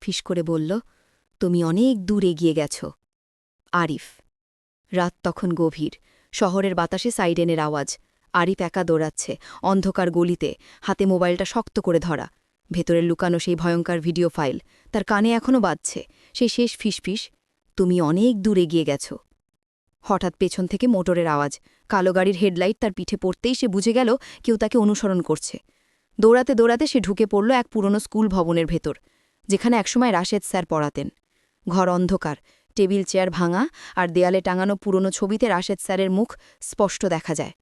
ফিস করে বলল, তুমি অনেক দূর এগিয়ে গেছ। আরিফ, রাত তখন গভীর। শহরের বাতাসে সাইডেনের আওয়াজ। আরিফ একা দৌড়াচ্ছে, অন্ধকার গলিতে, হাতে মোবাইলটা শক্ত করে ধরা। ভেতরের লুকানো সেই ভয়ঙ্কর ভিডিও ফাইল, তার কানে এখনও বাজছে। সেই শেষ ফিসফিস তুমি অনেক দূর এগিয়ে গেছ। হঠাৎ পেছন থেকে মোটরের আওয়াজ। কালো গাড়ির হেডলাইট তার পিঠে পড়তেই সে বুঝে গেল, কেউ তাকে অনুসরণ করছে। দৌড়াতে দৌড়াতে সে ঢুকে পড়ল এক পুরনো স্কুল ভবনের ভেতর। যেখানে একসময় রাশেদ স্যার পড়াতেন। ঘর অন্ধকার, টেবিল চেয়ার ভাঙা আর দেয়ালে টাঙানো পুরনো ছবিতে রাশেদ স্যারের মুখ স্পষ্ট দেখা যায়।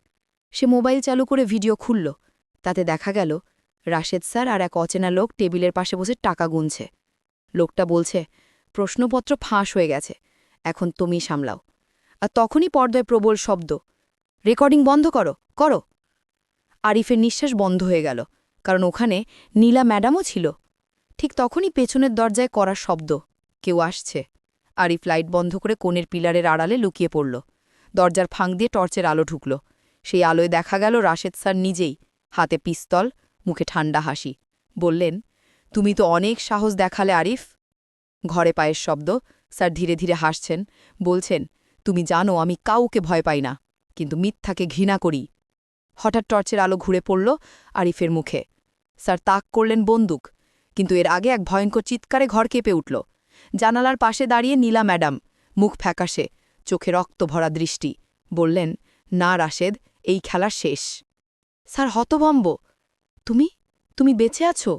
সে মোবাইল চালু করে ভিডিও খুলল। তাতে দেখা গেল, রাশেদ স্যার আর এক অচেনা লোক টেবিলের পাশে বসে টাকা গুনছে। লোকটা বলছে, প্রশ্নপত্র ফাঁস হয়ে গেছে। এখন তুমি সামলাও। আর তখনই পর্দায় প্রবল শব্দ, রেকর্ডিং বন্ধ করো করো। আরিফের নিঃশ্বাস বন্ধ হয়ে গেল, কারণ ওখানে নীলা ম্যাডামও ছিল। ঠিক তখনই পেছনের দরজায় করার শব্দ। কেউ আসছে। আরিফ লাইট বন্ধ করে কোণের পিলারের আড়ালে লুকিয়ে পড়ল। দরজার ফাঁক দিয়ে টর্চের আলো ঢুকল। সেই আলোয় দেখা গেল রাশেদ স্যার নিজেই, হাতে পিস্তল, মুখে ঠান্ডা হাসি। বললেন, তুমি তো অনেক সাহস দেখালে আরিফ। ঘরে পায়ের শব্দ। স্যার ধীরে ধীরে হাসছেন। বলছেন, তুমি জানো, আমি কাউকে ভয় পাই না, কিন্তু মিথ্যাকে ঘৃণা করি। হঠাৎ টর্চের আলো ঘুরে পড়ল আরিফের মুখে। স্যার তাক করলেন বন্দুক। কিন্তু এর আগে এক ভয়ঙ্কর চিৎকারে ঘর কেঁপে উঠল। জানালার পাশে দাঁড়িয়ে নীলা ম্যাডাম, মুখ ফ্যাকাশে, চোখে রক্ত ভরা দৃষ্টি। বললেন, না রাশেদ, এই খেলা শেষ। স্যার, হতভম্ব। তুমি? তুমি বেঁচে আছো?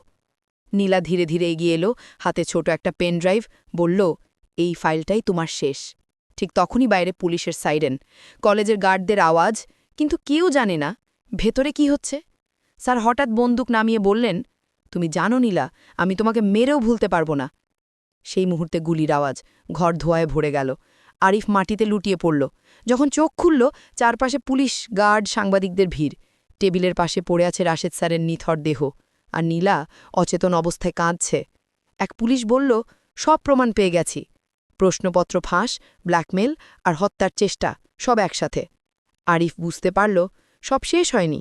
নীলা ধীরে ধীরে এগিয়ে এলো, হাতে ছোট একটা পেন ড্রাইভ, বলল, এই ফাইলটাই তোমার শেষ। ঠিক তখনই বাইরে পুলিশের সাইরেন, কলেজের গার্ডদের আওয়াজ, কিন্তু কেউ জানে না, ভেতরে কি হচ্ছে? স্যার, হঠাৎ বন্দুক নামিয়ে বললেন তুমি জানো নীলা, আমি তোমাকে মেরেও ভুলতে পারব না। সেই মুহূর্তে গুলির আওয়াজ ঘর ধোয়ায় ভরে গেল। আরিফ মাটিতে লুটিয়ে পড়ল। যখন চোখ খুলল, চারপাশে পুলিশ, গার্ড, সাংবাদিকদের ভিড়। টেবিলের পাশে পড়ে আছে রাশেদ স্যারের নিথর দেহ। আর নীলা অচেতন অবস্থায় কাঁদছে। এক পুলিশ বলল, সব প্রমাণ পেয়ে গেছি। প্রশ্নপত্র ফাঁস, ব্ল্যাকমেল আর হত্যার চেষ্টা, সব একসাথে। আরিফ বুঝতে পারল, সব শেষ হয়নি।